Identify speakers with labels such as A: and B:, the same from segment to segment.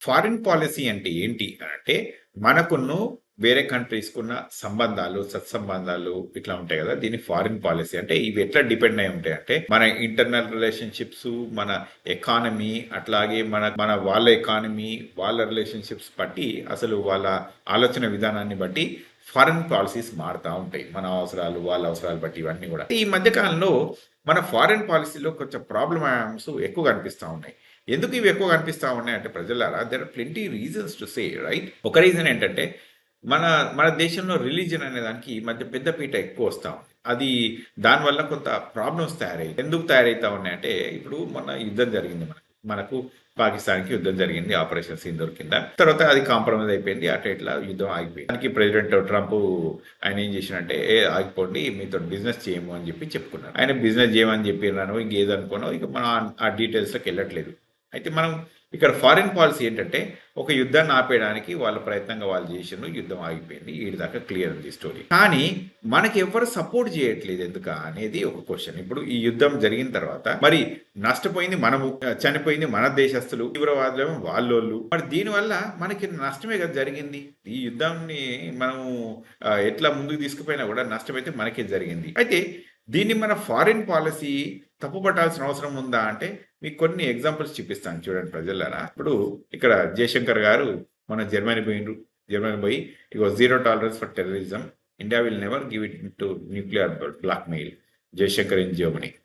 A: Foreign policy అంటే ఏంటి? అంటే మనకును వేరే కంట్రీస్కున్న సంబంధాలు సత్సంబంధాలు ఇట్లా ఉంటాయి కదా దీన్ని ఫారిన్ పాలసీ. అంటే ఇవి ఎట్లా డిపెండ్ అయి ఉంటాయి? అంటే మన ఇంటర్నల్ రిలేషన్షిప్స్ మన ఎకానమీ అట్లాగే మన మన వాళ్ళ ఎకానమీ వాళ్ళ రిలేషన్షిప్స్ బట్టి అసలు వాళ్ళ ఆలోచన విధానాన్ని బట్టి ఫారిన్ పాలసీస్ మారుతూ ఉంటాయి. మన అవసరాలు వాళ్ళ అవసరాలు బట్టి ఇవన్నీ కూడా. ఈ మధ్యకాలంలో మన ఫారిన్ పాలసీలో కొంచెం ప్రాబ్లమ్స్ ఎక్కువ కనిపిస్తూ ఉన్నాయి. ఎందుకు ఇవి ఎక్కువ కనిపిస్తూ ఉన్నాయి అంటే ప్రజలారా there are plenty reasons to say right ఒక రీజన్ ఏంటంటే మన మన దేశంలో రిలీజన్ అనే దానికి ఈ మధ్య పెద్దపీట ఎక్కువ వస్తూ ఉంది. అది దానివల్ల కొంత ప్రాబ్లమ్స్ తయారయ్యాయి. ఎందుకు తయారవుతా ఉన్నాయంటే ఇప్పుడు మన యుద్ధం జరిగింది మనకు. మనకు పాకిస్తాన్కి యుద్ధం జరిగింది ఆపరేషన్ సింధూర్ కింద. తర్వాత అది కాంప్రమైజ్ అయిపోయింది అట్లా ఇట్లా యుద్ధం ఆగిపోయింది. దానికి ప్రెసిడెంట్ ట్రంప్ ఆయన ఏం చేసినంటే ఏ ఆగిపోండి మీతో బిజినెస్ చేయము అని చెప్పి చెప్పుకున్నాను ఆయన బిజినెస్ చేయమని చెప్పినాను ఇంకేదనుకున్నావు ఇక మనం ఆ- ఆ డీటెయిల్స్లోకి వెళ్ళట్లేదు. అయితే మనం ఇక్కడ ఫారిన్ పాలసీ ఏంటంటే ఒక యుద్ధాన్ని ఆపేయడానికి వాళ్ళ ప్రయత్నంగా వాళ్ళు చేసిన యుద్ధం ఆగిపోయింది ఈ దాకా క్లియర్ ఉంది స్టోరీ. కానీ మనకి ఎవరు సపోర్ట్ చేయట్లేదు ఎందుక అనేది ఒక క్వశ్చన్. ఇప్పుడు ఈ యుద్ధం జరిగిన తర్వాత మరి నష్టపోయింది మనము చనిపోయింది మన దేశస్తులు తీవ్రవాదులు వాళ్ళోళ్ళు. మరి దీనివల్ల మనకి నష్టమే కదా జరిగింది. ఈ యుద్ధాన్ని మనము ఎట్లా ముందుకు తీసుకుపోయినా కూడా నష్టమైతే మనకే జరిగింది. అయితే దీన్ని మన ఫారిన్ పాలసీ తప్పుపట్టాల్సిన అవసరం ఉందా అంటే మీకు కొన్ని ఎగ్జాంపుల్స్ చూపిస్తాను చూడండి ప్రజలారా. ఇప్పుడు ఇక్కడ జయశంకర్ గారు మన జర్మనీ పోయిండ్రు. జర్మనీ పోయి ఇక zero tolerance for terrorism India will never give it to nuclear blackmail Jaishankar in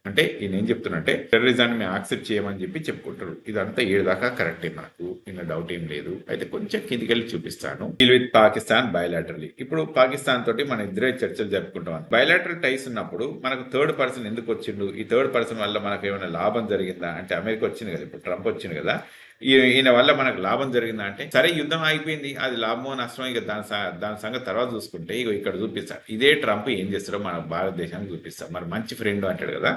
A: అంటే ఈయన ఏం చెప్తున్నంటే టెర్రరిజాన్ని మేము యాక్సెప్ట్ చేయమని చెప్పి చెప్పుకుంటారు. ఇదంతా ఏడు దాకా కరెక్టే మనకు ఇన్న డౌట్ ఏం లేదు. అయితే కొంచెం కిందికెళ్ళి చూపిస్తాను. Deal with Pakistan bilaterally. ఇప్పుడు పాకిస్తాన్ తోటి మన ఇద్దరే చర్చలు జరుపుకుంటాం. బయలాటరల్ టైస్ ఉన్నప్పుడు మనకు థర్డ్ పర్సన్ ఎందుకు వచ్చిండు? ఈ థర్డ్ పర్సన్ వల్ల మనకు ఏమైనా లాభం జరిగిందా? అంటే అమెరికా వచ్చింది కదా ఇప్పుడు ట్రంప్ వచ్చింది కదా. ఈయన వల్ల మనకు లాభం జరిగిందా అంటే సరే యుద్ధం అయిపోయింది అది లాభమో నష్టమో ఇక దాని దాని సంగతి తర్వాత చూసుకుంటే ఇక ఇక్కడ చూపిస్తాడు ఇదే ట్రంప్ ఏం చేస్తాడో మన భారతదేశానికి చూపిస్తాడు మరి మంచి ఫ్రెండ్ అంటాడు కదా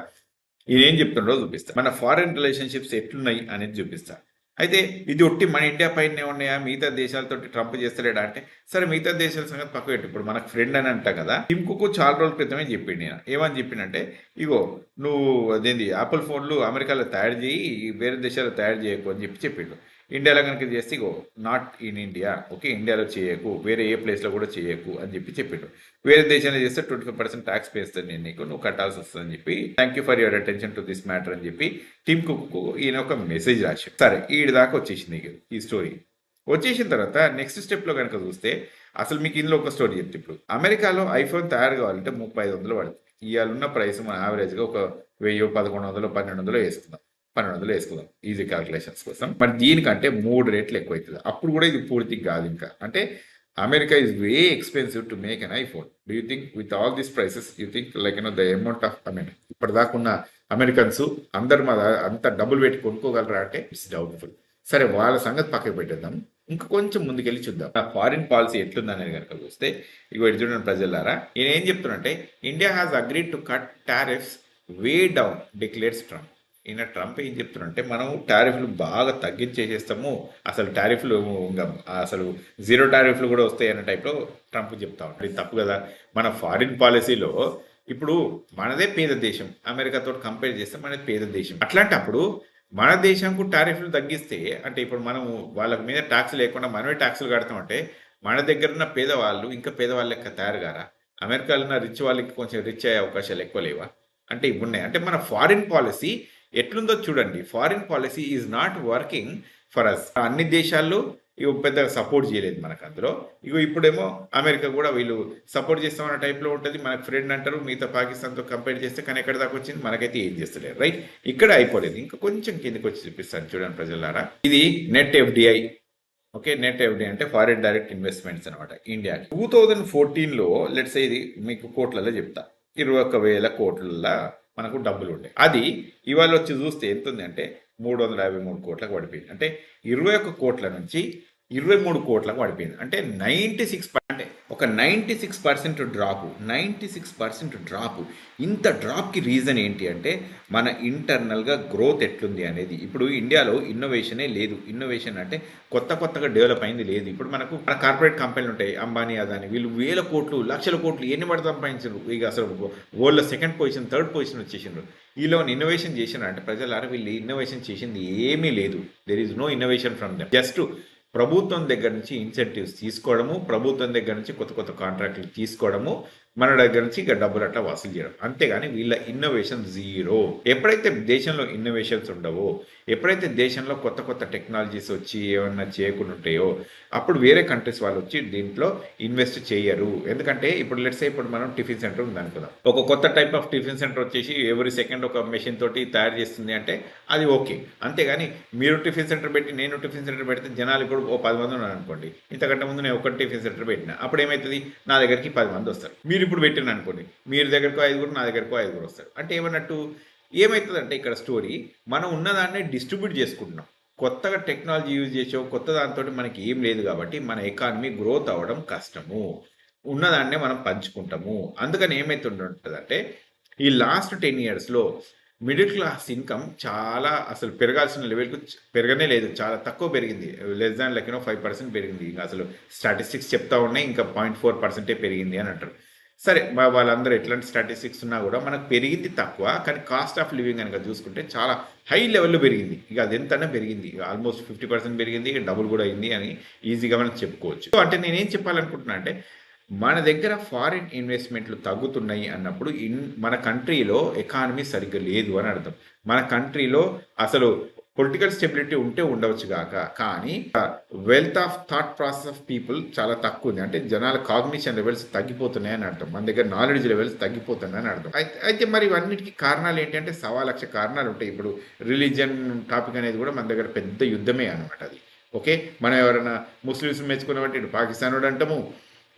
A: ఇది ఏం చెప్తుండో చూపిస్తా మన ఫారెన్ రిలేషన్షిప్స్ ఎట్లున్నాయి అనేది చూపిస్తాడు అయితే ఇది ఒట్టి మన ఇండియా పైనే ఉన్నాయా? మిగతా దేశాలతో ట్రంప్ చేస్తలేడా అంటే సరే మిగతా దేశాల సంగతి పక్క పెట్టి. ఇప్పుడు మనకు ఫ్రెండ్ అని అంటా కదా టిమ్ కుక్ చాలా రోజుల క్రితమే చెప్పిండు నేను ఏమని చెప్పిండంటే ఇగో నువ్వు అదేంది యాపిల్ ఫోన్లు అమెరికాలో తయారు చేయి వేరే దేశాల్లో తయారు చేయకు అని చెప్పి చెప్పిండు. ఇండియాలో కనుక చేస్తే ఇగో నాట్ ఇన్ ఇండియా ఓకే ఇండియాలో చేయకు వేరే ఏ ప్లేస్లో కూడా చేయకు అని చెప్పి చెప్పిండు. వేరే దేశంలో చేస్తే ట్వంటీ ఫైవ్ పర్సెంట్ ట్యాక్స్ పేస్తాను నేను నీకు నువ్వు కట్టాల్సి వస్తుందని చెప్పి thank you for your attention to this matter అని చెప్పి టీమ్ కుక్కు ఈయన ఒక మెసేజ్ రాశాడు. సరే ఈడి దాకా వచ్చేసింది ఈ స్టోరీ వచ్చేసిన తర్వాత నెక్స్ట్ స్టెప్లో కనుక చూస్తే అసలు మీకు ఇందులో ఒక స్టోరీ చెప్తే ఇప్పుడు. అమెరికాలో ఐఫోన్ తయారు కావాలంటే ముప్పై ఐదు వందలు పడుతుంది. ఇవాళ ఉన్న ప్రైస్ మన యావరేజ్గా ఒక వెయ్యి పదకొండు వందలు పన్నెండు వందలు వేసుకుందాం. పన్నెండు వందలు వేసుకుందాం. ఈజీ క్యాల్కులేషన్స్ కోసం. మరి దీనికంటే మూడు రేట్లు ఎక్కువ అవుతుంది అప్పుడు కూడా ఇది పూర్తి కాదు ఇంకా. అంటే America is way expensive to make an iPhone do you think with all these prices you think like you know the amount of I mean ఇప్పటిదాకా ఉన్న అమెరికన్స్ అందరు మా అంత డబ్బులు పెట్టి కొనుక్కోగలరా అంటే ఇట్స్ డౌట్ఫుల్ సరే వాళ్ళ సంగతి పక్కకు పెట్టేద్దాం. ఇంకా కొంచెం ముందుకెళ్ళి చూద్దాం. ఆ ఫారిన్ పాలసీ ఎట్లుందనేది కనుక చూస్తే ఇక చూడండి ప్రజలారా. నేను ఏం చెప్తున్నంటే India has agreed to cut tariffs way down declares Trump ఈయన ట్రంప్ ఏం చెప్తున్నారంటే మనం టారిఫ్లు బాగా తగ్గించేసేస్తాము. అసలు టారిఫ్లు ఇంకా అసలు జీరో టారిఫ్లు కూడా వస్తాయి అనే టైప్లో ట్రంప్ చెప్తా ఉంటాడు. ఇది తప్పు కదా. మన ఫారిన్ పాలసీలో ఇప్పుడు మనదే పేద దేశం. అమెరికాతో కంపేర్ చేస్తే మనది పేద దేశం. అట్లాంటప్పుడు మన దేశంకు టారిఫ్లు తగ్గిస్తే అంటే ఇప్పుడు మనం వాళ్ళ మీద ట్యాక్స్ లేకుండా మనమే ట్యాక్సులు కడతామంటే మన దగ్గర ఉన్న పేదవాళ్ళు ఇంకా పేదవాళ్ళ లెక్క తయారు కారా అమెరికాలో ఉన్న రిచ్ వాళ్ళకి కొంచెం రిచ్ అయ్యే అవకాశాలు ఎక్కువ లేవా? అంటే ఇవి ఉన్నాయి. అంటే మన ఫారిన్ పాలసీ ఎట్లుందో చూడండి. Foreign policy is not working for us అన్ని దేశాల్లో ఇవి పెద్దగా సపోర్ట్ చేయలేదు మనకు అందులో. ఇగో ఇప్పుడేమో అమెరికా కూడా వీళ్ళు సపోర్ట్ చేస్తామన్న టైప్లో ఉంటుంది. మనకు ఫ్రెండ్ అంటారు మిగతా పాకిస్తాన్తో కంపేర్ చేస్తే కానీ ఎక్కడ దాకా వచ్చింది? మనకైతే ఏం చేస్తలేరు. రైట్ ఇక్కడ అయిపోలేదు. ఇంకా కొంచెం కిందకి వచ్చి చూపిస్తాను చూడండి ప్రజలారా. ఇది net FDI okay net FD అంటే ఫారిన్ డైరెక్ట్ ఇన్వెస్ట్మెంట్స్ అనమాట ఇండియాకి. టూ థౌజండ్ ఫోర్టీన్లో లెట్స్ ఇది మీకు కోట్లలో చెప్తా. ఇరవై ఒక్క వేల కోట్ల మనకు డబ్బులు ఉండే అది ఇవాళ వచ్చి చూస్తే ఎంత ఉంది అంటే మూడు వందల యాభై మూడు కోట్లకు పడిపోయింది. అంటే ఇరవై ఒక్క కోట్ల నుంచి ఇరవై మూడు కోట్లకు పడిపోయింది. అంటే నైంటీ సిక్స్ అంటే ఒక ninety six percent drop ninety six percent drop. ఇంత డ్రాప్కి రీజన్ ఏంటి అంటే మన ఇంటర్నల్గా గ్రోత్ ఎట్లుంది అనేది. ఇప్పుడు ఇండియాలో ఇన్నోవేషనే లేదు. ఇన్నోవేషన్ అంటే కొత్త కొత్తగా డెవలప్ అయింది లేదు. ఇప్పుడు మనకు మన కార్పొరేట్ కంపెనీలు ఉంటాయి అంబానీ అదాని. వీళ్ళు వేల కోట్లు లక్షల కోట్లు ఎన్ని పడి సంపాదించారు ఇక అసలు వరల్డ్లో సెకండ్ పొజిషన్ థర్డ్ పొజిషన్ వచ్చేసిండ్రు. వీళ్ళు ఇన్నోవేషన్ చేసినారు అంటే ప్రజలారా వీళ్ళు ఇన్నోవేషన్ చేసింది ఏమీ లేదు. There is no innovation from them just ప్రభుత్వం దగ్గర నుంచి ఇన్సెంటివ్స్ తీసుకోవడము ప్రభుత్వం దగ్గర నుంచి కొత్త కొత్త కాంట్రాక్టులు తీసుకోవడము మన దగ్గర నుంచి ఇక డబ్బులు అట్లా వసూలు చేయడం. అంతేగాని వీళ్ళ ఇన్నోవేషన్ జీరో ఎప్పుడైతే దేశంలో ఇన్నోవేషన్స్ ఉండవో ఎప్పుడైతే దేశంలో కొత్త కొత్త టెక్నాలజీస్ వచ్చి ఏమన్నా చేయకుండా ఉంటాయో అప్పుడు వేరే కంట్రీస్ వాళ్ళు వచ్చి దీంట్లో ఇన్వెస్ట్ చేయరు. ఎందుకంటే ఇప్పుడు లెట్స్ ఇప్పుడు మనం టిఫిన్ సెంటర్ ఉంది అనుకుందాం. ఒక కొత్త టైప్ ఆఫ్ టిఫిన్ సెంటర్ వచ్చేసి ఎవరి సెకండ్ ఒక మెషిన్ తోటి తయారు చేస్తుంది అంటే అది ఓకే అంతేగాని మీరు టిఫిన్ సెంటర్ పెట్టి నేను టిఫిన్ సెంటర్ పెడితే జనాలు కూడా ఓ పది మంది ఉన్నారు అనుకోండి. ఇంతకంటే ముందు నేను ఒక టిఫిన్ సెంటర్ పెట్టిన అప్పుడు ఏమవుతుంది నా దగ్గరికి పది మంది వస్తారు. మీరు ఇప్పుడు పెట్టాను అనుకోండి. మీరు దగ్గరకు ఐదుగురు నా దగ్గరకు ఐదుగురు వస్తారు అంటే ఏమన్నట్టు ఏమవుతుందంటే ఇక్కడ స్టోరీ మనం ఉన్నదాన్ని డిస్ట్రిబ్యూట్ చేసుకుంటున్నాం. కొత్తగా టెక్నాలజీ యూజ్ చేసావు కొత్త దాంతో మనకి ఏం లేదు కాబట్టి మన ఎకానమీ గ్రోత్ అవ్వడం కష్టము. ఉన్నదాన్నే మనం పంచుకుంటాము. అందుకని ఏమైతుంటుందంటే ఈ లాస్ట్ టెన్ ఇయర్స్లో మిడిల్ క్లాస్ ఇన్కమ్ చాలా అసలు పెరగాల్సిన లెవెల్కు పెరగనే లేదు. చాలా తక్కువ పెరిగింది. లెస్ దాన్ లెక్కనో ఫైవ్ పర్సెంట్ పెరిగింది. ఇంకా అసలు స్టాటిస్టిక్స్ చెప్తా ఉన్నాయి. ఇంకా పాయింట్ ఫోర్ పర్సెంటే పెరిగింది అని అంటారు. సరే మా- వాళ్ళందరూ ఎట్లాంటి స్టాటిస్టిక్స్ ఉన్నా కూడా మనకు పెరిగింది తక్కువ కానీ కాస్ట్ ఆఫ్ లివింగ్ కనుక చూసుకుంటే చాలా హై లెవెల్లో పెరిగింది. ఇక అది ఎంతైనా పెరిగింది. ఆల్మోస్ట్ ఫిఫ్టీ పర్సెంట్ పెరిగింది డబుల్ కూడా అయింది అని ఈజీగా మనం చెప్పుకోవచ్చు. అంటే నేనేం చెప్పాలనుకుంటున్నా అంటే మన దగ్గర ఫారిన్ ఇన్వెస్ట్మెంట్లు తగ్గుతున్నాయి అన్నప్పుడు ఇన్ మన కంట్రీలో ఎకానమీ సరిగ్గా లేదు అని అర్థం. మన కంట్రీలో అసలు పొలిటికల్ స్టెబిలిటీ ఉంటే ఉండవచ్చు కాక కానీ wealth of thought process of people చాలా తక్కువ ఉంది. అంటే జనాల కాగ్నిషన్ లెవెల్స్ తగ్గిపోతున్నాయని అర్థం. మన దగ్గర నాలెడ్జ్ లెవెల్స్ తగ్గిపోతున్నాయని అర్థం. అయితే అయితే మరి ఇవన్నిటికీ కారణాలు ఏంటంటే సవా లక్ష కారణాలు ఉంటాయి. ఇప్పుడు రిలీజియన్ టాపిక్ అనేది కూడా మన దగ్గర పెద్ద యుద్ధమే అనమాట అది. ఓకే? మనం ఎవరైనా ముస్లిమ్స్ మెచ్చుకున్నామంటే ఇటు పాకిస్తాన్ వాడు అంటాము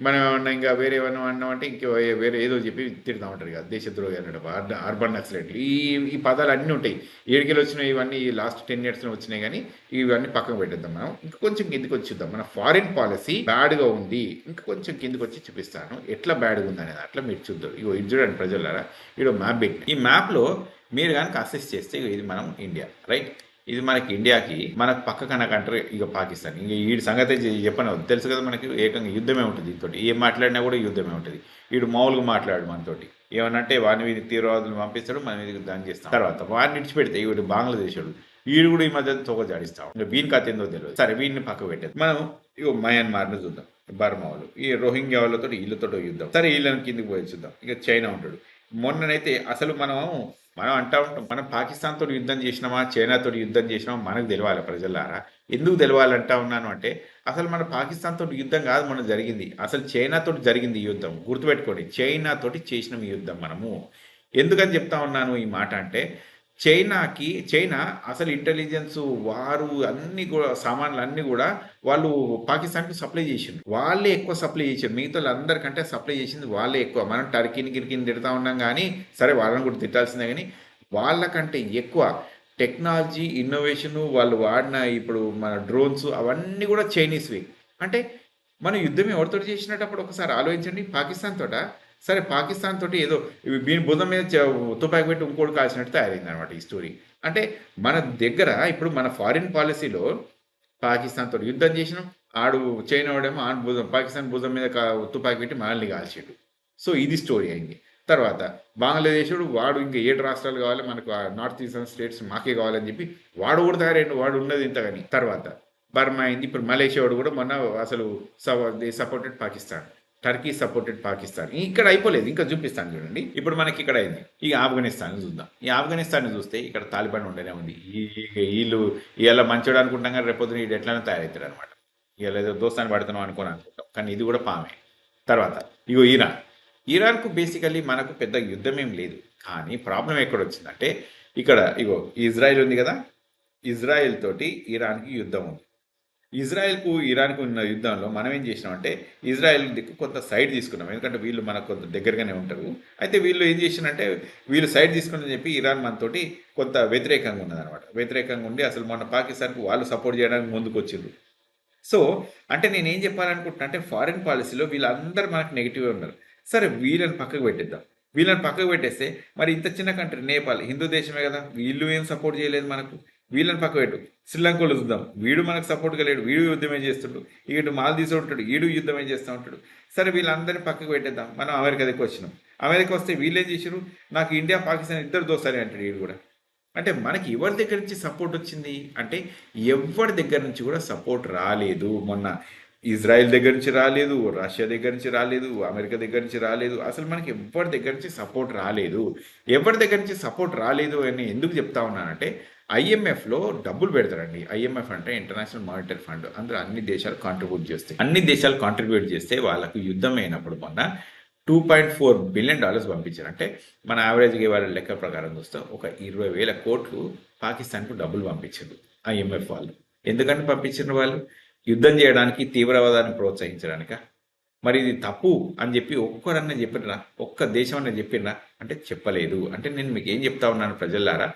A: మనం ఏమన్నా ఇంకా వేరే ఏమన్నా అన్నామంటే ఇంకో వేరే ఏదో చెప్పి తిడతా ఉంటారు కదా దేశద్రోహి అనడం అర్బన్ నక్సలెట్లు ఈ ఈ పదాలు అన్నీ ఉంటాయి. ఏడికెళ్ళి వచ్చినాయి ఇవన్నీ ఈ లాస్ట్ టెన్ ఇయర్స్లో వచ్చినాయి కానీ ఇవన్నీ పక్కన పెట్టేద్దాం మనం. ఇంకా కొంచెం కిందికి వచ్చిద్దాం. మన ఫారిన్ పాలసీ బ్యాడ్గా ఉంది. ఇంకా కొంచెం కిందికి వచ్చి చూపిస్తాను. ఎట్లా బ్యాడ్గా ఉంది అనేది అట్లా మీరు చూద్దాం. ఇగో ఇది చూడండి ప్రజలారా. ఇడో మ్యాప్ పెట్టి ఈ మ్యాప్లో మీరు కనుక అసెస్ చేస్తే ఇది మనం ఇండియా రైట్ ఇది మనకి ఇండియాకి మనకు పక్క కన్న కంట్రీ ఇక పాకిస్తాన్. ఇంక వీడి సంగతి చెప్పను. తెలుసు కదా మనకి ఏకంగా యుద్ధమే ఉంటుంది దీంతో ఏం మాట్లాడినా కూడా యుద్ధమే ఉంటుంది. వీడు మామూలుగా మాట్లాడు మనతోటి. ఏమనంటే వాని మీద తీవ్రవాదులు పంపిస్తాడు మన మీద దాని చేస్తాం. తర్వాత వాడిని విడిచిపెడితే వీడు బంగ్లాదేశుడు. వీడు కూడా ఈ మధ్య తోక జాడిస్తాం ఇంకా వీని కథ ఏందో తెలియదు సరే వీడిని పక్క పెట్టేది మనం ఇగో మయన్మార్ని చూద్దాం. బర్మా వాళ్ళు ఈ రోహింగ్యా వాళ్ళతో వీళ్ళతో యుద్ధం. సరే వీళ్ళని కిందికి పోయి చూద్దాం. ఇక చైనా ఉంటాడు. మొన్ననైతే అసలు మనం మనం అంటా ఉంటాం మనం పాకిస్తాన్తో యుద్ధం చేసినామా చైనాతో యుద్ధం చేసినామా మనకు తెలవాలి ప్రజలారా? ఎందుకు తెలవాలంటా ఉన్నాను అంటే అసలు మన పాకిస్తాన్తో యుద్ధం కాదు మనం జరిగింది. అసలు చైనాతో జరిగింది ఈ యుద్ధం. గుర్తుపెట్టుకోండి చైనాతోటి చేసిన ఈ యుద్ధం మనము. ఎందుకని చెప్తా ఉన్నాను ఈ మాట అంటే చైనాకి చైనా అసలు ఇంటెలిజెన్స్ వారు అన్ని కూడా సామాన్లు అన్ని కూడా వాళ్ళు పాకిస్తాన్కి సప్లై చేసిండ్రు. వాళ్ళే ఎక్కువ సప్లై చేసారు మిగతా వాళ్ళందరికంటే సప్లై చేసింది వాళ్ళే ఎక్కువ. మనం టర్కీని గిరికిని తిడతా ఉన్నాం కానీ సరే వాళ్ళని కూడా తిట్టాల్సిందే కానీ వాళ్ళకంటే ఎక్కువ టెక్నాలజీ ఇన్నోవేషన్ వాళ్ళు వాడిన ఇప్పుడు మన డ్రోన్స్ అవన్నీ కూడా చైనీస్వి అంటే మనం యుద్ధం ఎవరితో చేసినప్పుడు ఒకసారి ఆలోచించండి. పాకిస్తాన్ తోట? సరే పాకిస్తాన్ తోటి ఏదో దీని భుజం మీద తుపాకి పెట్టి ఇంకోటి కాల్చినట్టు తయారైంది అనమాట ఈ స్టోరీ. అంటే మన దగ్గర ఇప్పుడు మన ఫారిన్ పాలసీలో పాకిస్తాన్ తోటి యుద్ధం చేసినాం ఆడు చైనా వాడేమో ఆడు భుజం పాకిస్తాన్ భుజం మీద తుపాకి పెట్టి మనల్ని కాల్చాడు. సో ఇది స్టోరీ అయింది. తర్వాత బంగ్లాదేశుడు వాడు ఇంకా ఏడు రాష్ట్రాలు కావాలి మనకు నార్త్ ఈస్టర్న్ స్టేట్స్ మాకే కావాలని చెప్పి వాడు కూడా తయారైండు వాడు ఉన్నది ఇంతగాని తర్వాత బర్మా అయింది ఇప్పుడు మలేషియా వాడు కూడా మొన్న అసలు supported Pakistan. Turkey supported Pakistan ఇక్కడ అయిపోలేదు ఇంకా చూపిస్తాను చూడండి. ఇప్పుడు మనకి ఇక్కడ అయింది ఈ ఆఫ్ఘనిస్తాన్ చూద్దాం. ఈ ఆఫ్ఘనిస్తాన్ చూస్తే ఇక్కడ తాలిబాన్ ఉండనే ఉంది. ఈ వీళ్ళు ఇలా మంచోడు అనుకుంటాం కానీ రేపొద్దున వీడు ఎట్లానే తయారవుతాడు అనమాట ఇలా ఏదో దోస్తాన్ని పడుతున్నాం అనుకోని అనుకుంటాం. కానీ ఇది కూడా పామే. తర్వాత ఇగో ఇరాన్. ఇరాన్కు బేసికల్లీ మనకు పెద్ద యుద్ధం ఏం లేదు. కానీ ప్రాబ్లం ఎక్కడ వచ్చిందంటే ఇక్కడ ఇగో ఇజ్రాయెల్ ఉంది కదా? ఇజ్రాయెల్ తోటి ఇరాన్కి యుద్ధం ఉంది. ఇజ్రాయెల్కు ఇరాన్కు ఉన్న యుద్ధంలో మనం ఏం చేసినామంటే ఇజ్రాయెల్ దిక్కు కొంత సైడ్ తీసుకున్నాం. ఎందుకంటే వీళ్ళు మనకు కొంత దగ్గరగానే ఉంటారు. అయితే వీళ్ళు ఏం చేసినంటే వీళ్ళు సైడ్ తీసుకుని చెప్పి ఇరాన్ మనతోటి కొంత వ్యతిరేకంగా ఉన్నదనమాట వ్యతిరేకంగా ఉండి అసలు మొన్న పాకిస్తాన్కు వాళ్ళు సపోర్ట్ చేయడానికి ముందుకు వచ్చింది సో అంటే నేను ఏం చెప్పాలనుకుంటున్నా అంటే ఫారిన్ పాలసీలో వీళ్ళందరూ మనకు నెగిటివ్గా ఉన్నారు. సరే వీళ్ళని పక్కకు పెట్టిద్దాం. వీళ్ళని పక్కకు పెట్టేస్తే మరి ఇంత చిన్న కంట్రీ నేపాల్ హిందూ దేశమే కదా. వీళ్ళు ఏం సపోర్ట్ చేయలేదు మనకు. వీళ్ళని పక్క పెట్టు. శ్రీలంకలో చూద్దాం. వీడు మనకు సపోర్ట్గా లేడు. వీడు యుద్ధమే చేస్తుంటాడు ఇటు మాల్దీస్ ఉంటాడు. వీడు యుద్ధమే చేస్తూ ఉంటాడు. సరే వీళ్ళందరినీ పక్కకు పెట్టేద్దాం. మనం అమెరికా దగ్గర వచ్చినాం. అమెరికా వస్తే వీళ్ళేం చేసారు నాకు ఇండియా పాకిస్తాన్ ఇద్దరు దోస్తారే అంటాడు వీడు కూడా. అంటే మనకి ఎవరి దగ్గర నుంచి సపోర్ట్ వచ్చింది? అంటే ఎవరి దగ్గర నుంచి కూడా సపోర్ట్ రాలేదు మొన్న. ఇజ్రాయెల్ దగ్గర నుంచి రాలేదు రష్యా దగ్గర నుంచి రాలేదు అమెరికా దగ్గర నుంచి రాలేదు. అసలు మనకి ఎవరి దగ్గర నుంచి సపోర్ట్ రాలేదు? ఎవరి దగ్గర నుంచి సపోర్ట్ రాలేదు అని ఎందుకు చెప్తా ఉన్నానంటే ఐఎంఎఫ్లో డబ్బులు పెడతారండి. ఐఎంఎఫ్ అంటే ఇంటర్నేషనల్ మానిటరీ ఫండ్. అందులో అన్ని దేశాలు కాంట్రిబ్యూట్ చేస్తాయి. అన్ని దేశాలు కాంట్రిబ్యూట్ చేస్తే వాళ్ళకు యుద్ధం అయినప్పుడు మొన్న two point four billion dollars పంపించారు. అంటే మన యావరేజ్గా వాళ్ళ లెక్క ప్రకారం చూస్తే ఒక ఇరవై వేల కోట్లు పాకిస్తాన్కు డబ్బులు పంపించారు ఐఎంఎఫ్ వాళ్ళు. ఎందుకంటే పంపించిన వాళ్ళు? యుద్ధం చేయడానికి తీవ్రవాదాన్ని ప్రోత్సహించడానిక? మరి ఇది తప్పు అని చెప్పి ఒక్కరన్నా చెప్పినా ఒక్క దేశం అన్న చెప్పినా అంటే చెప్పలేదు. అంటే నేను మీకు ఏం చెప్తా ఉన్నాను ప్రజలారా?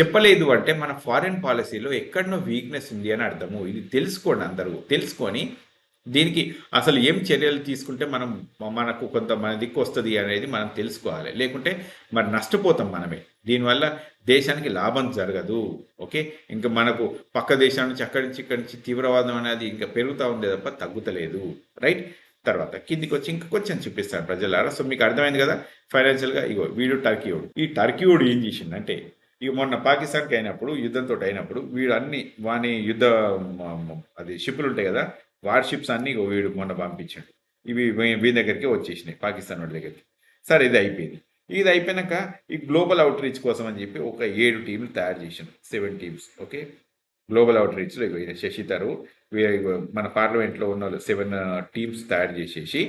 A: చెప్పలేదు అంటే మన ఫారిన్ పాలసీలో ఎక్కడనో వీక్నెస్ ఉంది అని అర్థము. ఇది తెలుసుకోండి అందరూ. తెలుసుకొని దీనికి అసలు ఏం చర్యలు తీసుకుంటే మనం మనకు కొంత మన దిక్కు వస్తుంది అనేది మనం తెలుసుకోవాలి. లేకుంటే మరి నష్టపోతాం మనమే. దీనివల్ల దేశానికి లాభం జరగదు. ఓకే? ఇంకా మనకు పక్క దేశం నుంచి అక్కడి నుంచి ఇక్కడి నుంచి తీవ్రవాదం అనేది ఇంకా పెరుగుతూ ఉండే తప్ప తగ్గుతలేదు. రైట్? తర్వాత కిందికి వచ్చి ఇంకా కొంచెం చూపిస్తాను ప్రజలారా. సో మీకు అర్థమైంది కదా? ఫైనాన్షియల్గా ఇగో వీడు టర్కీయుడు ఈ టర్కీయుడు ఏం చేసిండంటే ఇక మొన్న పాకిస్తాన్కి అయినప్పుడు యుద్ధంతో అయినప్పుడు వీడు అన్ని వాని యుద్ధ అది షిప్లు ఉంటాయి కదా వార్షిప్స్ అన్ని వీడు మొన్న పంపించాడు. ఇవి వీని దగ్గరికి వచ్చేసినాయి పాకిస్తాన్ వాళ్ళ దగ్గరికి. సరే ఇది అయిపోయింది. ఇది అయిపోయినాక ఈ గ్లోబల్ అవుట్ రీచ్ కోసం అని చెప్పి ఒక ఏడు టీంలు తయారు చేసాను seven teams okay? Global out రీచ్లో శశి తరు మన పార్లమెంట్లో ఉన్న సెవెన్ టీమ్స్ తయారు చేసేసి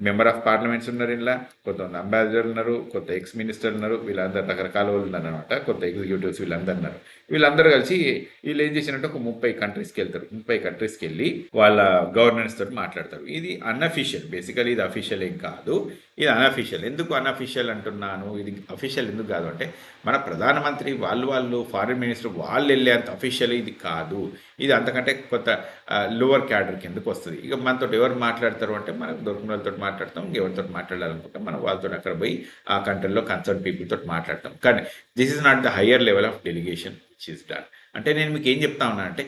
A: మెంబర్ ఆఫ్ పార్లమెంట్స్ ఉన్నారు ఇలా కొంతమంది అంబాసిడర్లు ఉన్నారు కొత్త ఎక్స్ మినిస్టర్ ఉన్నారు వీళ్ళందరూ రకరకాల వాళ్ళు ఉన్నారనమాట కొత్త ఎగ్జిక్యూటివ్స్ వీళ్ళందరూ ఉన్నారు. వీళ్ళందరూ కలిసి వీళ్ళు ఏం చేసినట్టు ఒక ముప్పై కంట్రీస్కి వెళ్తారు. ముప్పై కంట్రీస్కి వెళ్ళి వాళ్ళ గవర్నెన్స్ తోటి మాట్లాడతారు. ఇది అన్అఫీషియల్ బేసికలీ ఇది అఫీషియల్ ఏం కాదు. ఇది అన్అఫీషియల్ ఎందుకు అన్అఫీషియల్ అంటున్నాను? ఇది అఫీషియల్ ఎందుకు కాదు అంటే మన ప్రధానమంత్రి వాళ్ళు వాళ్ళు ఫారిన్ మినిస్టర్ వాళ్ళు వెళ్ళేంత అఫీషియల్ ఇది కాదు. ఇది అంతకంటే కొత్త లోవర్ క్యాడర్ కిందకు వస్తుంది. ఇక మనతో ఎవరు మాట్లాడతారు అంటే మనకు దొరికిన వాళ్ళతో మాట్లాడతాం ఎవరితో మాట్లాడాలనుకుంటాం మనం వాళ్ళతో అక్కడ పోయి ఆ కంట్రీలో కన్సర్న్ పీపుల్తో మాట్లాడతాం. కానీ this is not the higher level of delegation which is done అంటే నేను మీకు ఏం చెప్తా ఉన్నా అంటే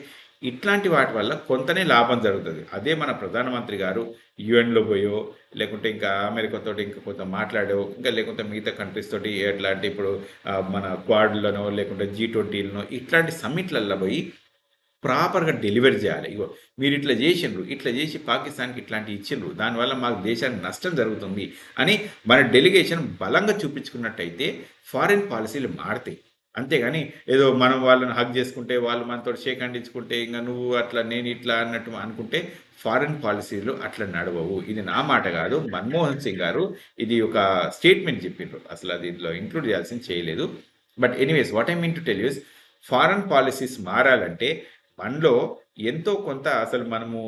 A: ఇట్లాంటి వాటి వల్ల కొంతనే లాభం జరుగుతుంది. అదే మన ప్రధానమంత్రి గారు యుఎన్లో పోయో లేకుంటే ఇంకా అమెరికాతో ఇంకా కొంత మాట్లాడో ఇంకా లేకుంటే మిగతా కంట్రీస్ తోటి ఎట్లాంటి ఇప్పుడు మన క్వాడ్లనో లేకుంటే జీ ట్వంటీలనో ఇట్లాంటి సమ్మిట్లలో పోయి ప్రాపర్గా డెలివరీ చేయాలి. ఇగో మీరు ఇట్లా చేసిండ్రు ఇట్లా చేసి పాకిస్తాన్కి ఇట్లాంటి ఇచ్చిండ్రు దానివల్ల మాకు దేశానికి నష్టం జరుగుతుంది అని మన డెలిగేషన్ బలంగా చూపించుకున్నట్టయితే ఫారిన్ పాలసీలు మారుతాయి. అంతేగాని ఏదో మనం వాళ్ళని హక్ చేసుకుంటే వాళ్ళు మనతో షేక్ అందించుకుంటే ఇంకా నువ్వు అట్లా నేను ఇట్లా అన్నట్టు అనుకుంటే ఫారిన్ పాలసీలు అట్లా నడవవు. ఇది నా మాట కాదు. మన్మోహన్ సింగ్ గారు ఇది ఒక స్టేట్మెంట్ చెప్పిండ్రు. అసలు అది ఇందులో ఇంక్లూడ్ చేయాల్సింది చేయలేదు. But anyways what I mean to tell you is foreign policies మారాలంటే మనలో ఎంతో కొంత అసలు మనము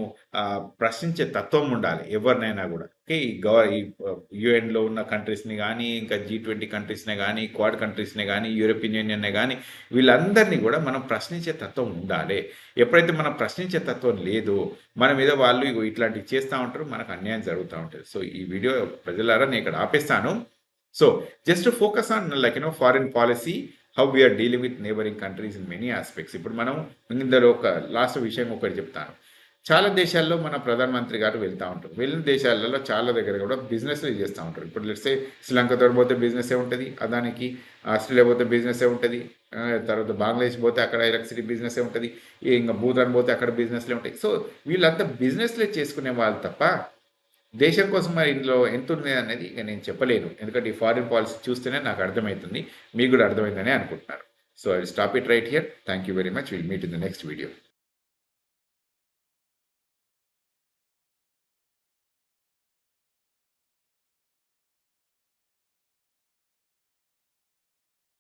A: ప్రశ్నించే తత్వం ఉండాలి ఎవరినైనా కూడా. ఓకే ఈ గవ ఈ యుఎన్లో ఉన్న కంట్రీస్ని కానీ ఇంకా జీ ట్వంటీ కంట్రీస్ని కానీ క్వాడ్ కంట్రీస్ని కానీ యూరోపియన్ యూనియన్నే కానీ వీళ్ళందరినీ కూడా మనం ప్రశ్నించే తత్వం ఉండాలి. ఎప్పుడైతే మనం ప్రశ్నించే తత్వం లేదో మన మీద వాళ్ళు ఇట్లాంటివి చేస్తూ ఉంటారు మనకు అన్యాయం జరుగుతూ ఉంటుంది సో ఈ వీడియో ప్రజలారా నేను ఇక్కడ ఆపేస్తాను. So just focus on like you know foreign policy how we are dealing with neighbouring countries in many aspects ఇప్పుడు మనం ఇందులో ఒక లాస్ట్ విషయం ఒకటి చెప్తాను. చాలా దేశాల్లో మన ప్రధానమంత్రి గారు వెళ్తూ ఉంటారు. వెళ్ళిన దేశాలలో చాలా దగ్గర కూడా బిజినెస్లు చేస్తూ ఉంటారు. ఇప్పుడు లెట్సే శ్రీలంకతో పోతే బిజినెస్ ఉంటుంది? అదానికి ఆస్ట్రేలియా పోతే బిజినెస్ ఉంటుంది? తర్వాత బంగ్లాదేశ్ పోతే అక్కడ ఎలక్ట్రిసిటీ బిజినెస్ ఉంటుంది? ఇంకా భూతాన్ పోతే అక్కడ బిజినెస్లే ఉంటాయి. సో వీళ్ళంతా బిజినెస్లే చేసుకునే వాళ్ళు తప్ప దేశం కోసం మరి ఇందులో ఎంత ఉంది అనేది ఇక నేను చెప్పలేను. ఎందుకంటే ఈ ఫారిన్ పాలసీ చూస్తేనే నాకు అర్థమవుతుంది మీకు కూడా అర్థమైందని అనుకుంటున్నారు so I stop it right here thank you very much will meet in the next video